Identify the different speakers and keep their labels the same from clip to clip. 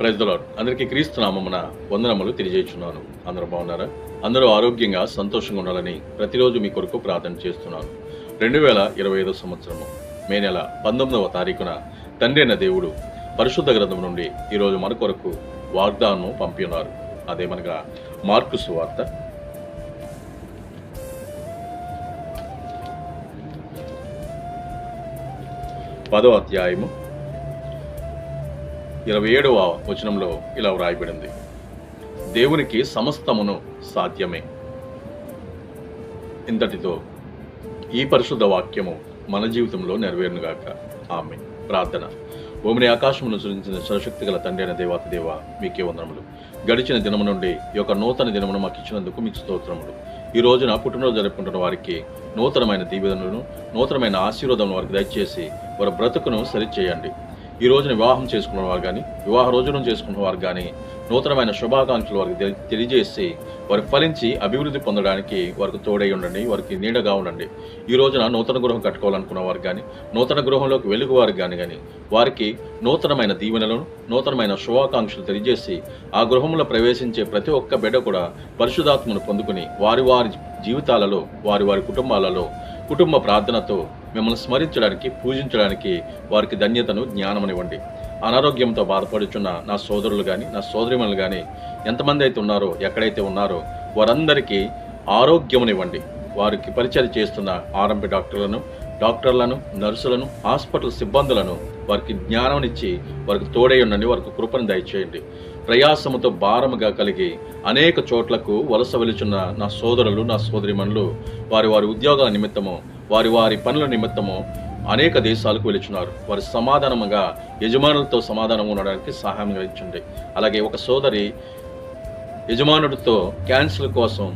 Speaker 1: ప్రజలాడు అందరికీ క్రీస్తు నామమున వందనములు తెలియజేస్తున్నాను అందరూ బాగున్నారా? అందరూ ఆరోగ్యంగా సంతోషంగా ఉండాలని ప్రతిరోజు మీ కొరకు ప్రార్థన చేస్తున్నాను. రెండు వేల ఇరవై ఐదో సంవత్సరము మే నెల పంతొమ్మిదవ తారీఖున తండ్రి అయిన దేవుడు పరిశుద్ధ గ్రంథం నుండి ఈరోజు మన కొరకు వాగ్దానం పంపినారు అదేమనగా మార్కు సువార్త. పదో అధ్యాయము ఇరవై ఏడవ వచనంలో ఇలా వ్రాయబడింది. దేవునికి సమస్తమును సాధ్యమే. ఇంతటితో ఈ పరిశుద్ధ వాక్యము మన జీవితంలో నెరవేరునుగాక ఆమె ప్రార్థన. భూమిని ఆకాశమును సృజించిన సరశక్తి గల తండ్రి అయిన దేవాత దేవ మీకే వందనములు. గడిచిన దినము నుండి ఈ యొక్క నూతన దినమును మాకు ఇచ్చినందుకు మీకు స్తోత్రములు. ఈ రోజున పుట్టినరోజు జరుపుకుంటున్న వారికి నూతనమైన దీవెనలను నూతనమైన ఆశీర్వాదం వారికి దయచేసి వారి బ్రతుకును సరిచేయండి. ఈ రోజున వివాహం చేసుకున్న వారు కానీ వివాహ రోజున చేసుకున్న వారు కానీ నూతనమైన శుభాకాంక్షలు వారికి తెలియజేసి వారు ఫలించి అభివృద్ధి పొందడానికి వారికి తోడై ఉండండి వారికి నీడగా ఉండండి. ఈ రోజున నూతన గృహం కట్టుకోవాలనుకున్న వారు కానీ నూతన గృహంలోకి వెలుగు వారు కానీ కానీ వారికి నూతనమైన దీవెనలను నూతనమైన శుభాకాంక్షలు తెలియజేసి ఆ గృహంలో ప్రవేశించే ప్రతి ఒక్క బిడ్డ కూడా పరిశుధాత్మను పొందుకుని వారి వారి జీవితాలలో వారి వారి కుటుంబాలలో కుటుంబ ప్రార్థనతో మిమ్మల్ని స్మరించడానికి పూజించడానికి వారికి ధన్యతను జ్ఞానమనివ్వండి. అనారోగ్యంతో బాధపడుచున్న నా సోదరులు కానీ నా సోదరిమణులు కానీ ఎంతమంది అయితే ఉన్నారో ఎక్కడైతే ఉన్నారో వారందరికీ ఆరోగ్యమునివ్వండి. వారికి పరిచయం చేస్తున్న ఆరంభ డాక్టర్లను డాక్టర్లను నర్సులను హాస్పిటల్ సిబ్బందులను వారికి జ్ఞానమునిచ్చి వారికి తోడై ఉండండి వారికి కృపను దయచేయండి. ప్రయాసముతో భారముగా కలిగి అనేక చోట్లకు వలస వెలుచున్న నా సోదరులు నా సోదరిమణులు వారి వారి ఉద్యోగాల నిమిత్తము వారి వారి పనుల నిమిత్తము అనేక దేశాలకు వెలుచున్నారు వారి సమాధానముగా యజమానులతో సమాధానం ఉండడానికి సహాయం ఇచ్చండి అలాగే ఒక సోదరి యజమానుడితో క్యాన్సిల్ కోసం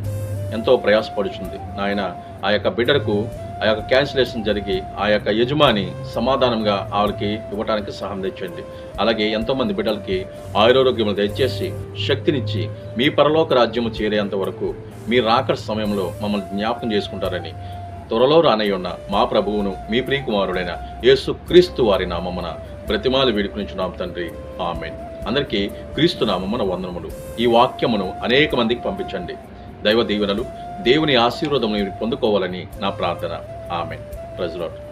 Speaker 1: ఎంతో ప్రయాసపడుచుంది. నాయన ఆ యొక్క బిడ్డకు ఆ యొక్క క్యాన్సిలేషన్ జరిగి ఆ యొక్క యజమాని సమాధానంగా ఆవిడకి ఇవ్వడానికి సహాయం తెచ్చండి అలాగే ఎంతోమంది బిడ్డలకి ఆయురోగ్యములు దయచేసి శక్తినిచ్చి మీ పరలోక రాజ్యము చేరేంత వరకు మీ రాక సమయంలో మమ్మల్ని జ్ఞాపకం చేసుకుంటారని త్వరలో రానయ్యున్న మా ప్రభువును మీ ప్రియకుమారుడైన యేసు క్రీస్తు వారి నామమున ప్రతిమాలు వేడుకునిచున్నాం తండ్రి. ఆమెన్. అందరికీ క్రీస్తు నామమున వందనములు. ఈ వాక్యమును అనేక మందికి పంపించండి. దైవ దీవెనలు దేవుని ఆశీర్వాదమును పొందుకోవాలని నా ప్రార్థన. ఆమె ప్రజలాడు